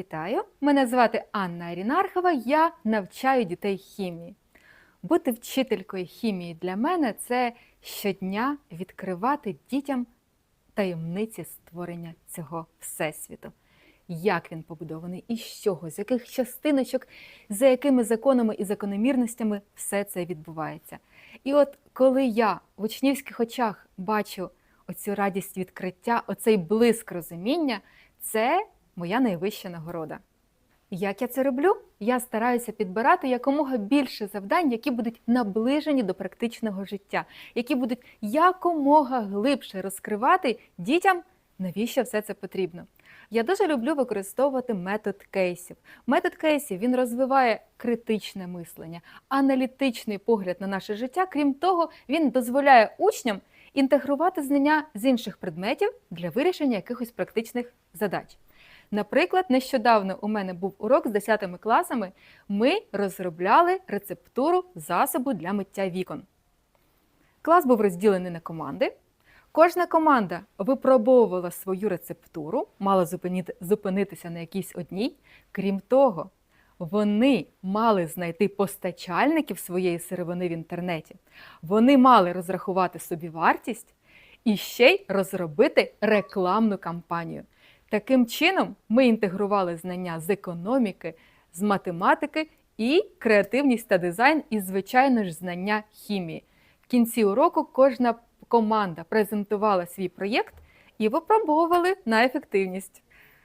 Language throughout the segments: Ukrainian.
Вітаю! Мене звати Анна Арінархова. Я навчаю дітей хімії. Бути вчителькою хімії для мене це щодня відкривати дітям таємниці створення цього всесвіту. Як він побудований, із чого, з яких частиночок, за якими законами і закономірностями все це відбувається. І от коли я в учнівських очах бачу оцю радість відкриття, оцей блиск розуміння, це моя найвища нагорода. Як я це роблю? Я стараюся підбирати якомога більше завдань, які будуть наближені до практичного життя, які будуть якомога глибше розкривати дітям, навіщо все це потрібно. Я дуже люблю використовувати метод кейсів. Метод кейсів він розвиває критичне мислення, аналітичний погляд на наше життя. Крім того, він дозволяє учням інтегрувати знання з інших предметів для вирішення якихось практичних задач. Наприклад, нещодавно у мене був урок з 10 класами. Ми розробляли рецептуру засобу для миття вікон. Клас був розділений на команди. Кожна команда випробовувала свою рецептуру, мала зупинитися на якійсь одній. Крім того, вони мали знайти постачальників своєї сировини в інтернеті. Вони мали розрахувати собі вартість і ще й розробити рекламну кампанію. Таким чином, ми інтегрували знання з економіки, з математики і креативність та дизайн, і, звичайно ж, знання хімії. В кінці уроку кожна команда презентувала свій проєкт і випробовували на ефективність.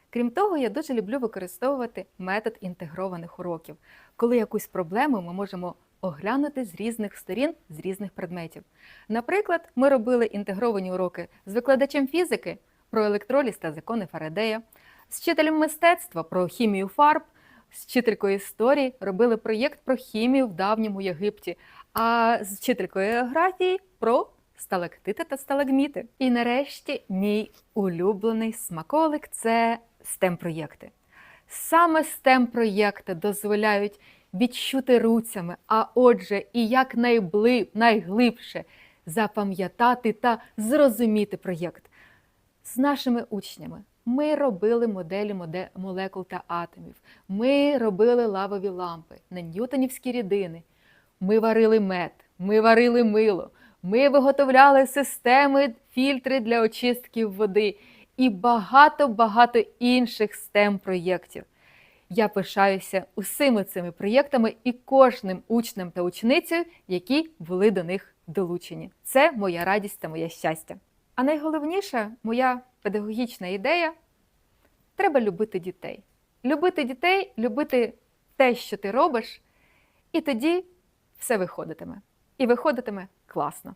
Крім того, я дуже люблю використовувати метод інтегрованих уроків, коли якусь проблему ми можемо оглянути з різних сторін, з різних предметів. Наприклад, ми робили інтегровані уроки з викладачем фізики про електроліз та закони Фарадея, з вчителем мистецтва про хімію фарб, з вчителькою історії робили проєкт про хімію в давньому Єгипті, а з вчителькою географії про сталактити та сталагміти. І нарешті мій улюблений смаколик це STEM-проєкти. Саме STEM-проєкти дозволяють відчути руцями, а отже, і як найглибше запам'ятати та зрозуміти проєкт. З нашими учнями ми робили моделі молекул та атомів, ми робили лавові лампи на ньютонівські рідини, ми варили мед, ми варили мило, ми виготовляли системи, фільтри для очистки води і багато-багато інших STEM проєктів. Я пишаюся усіми цими проєктами і кожним учнем та ученицею, які були до них долучені. Це моя радість та моє щастя. А найголовніше, моя педагогічна ідея треба любити дітей. Любити дітей, любити те, що ти робиш, і тоді все виходитиме. І виходитиме класно.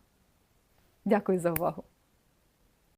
Дякую за увагу!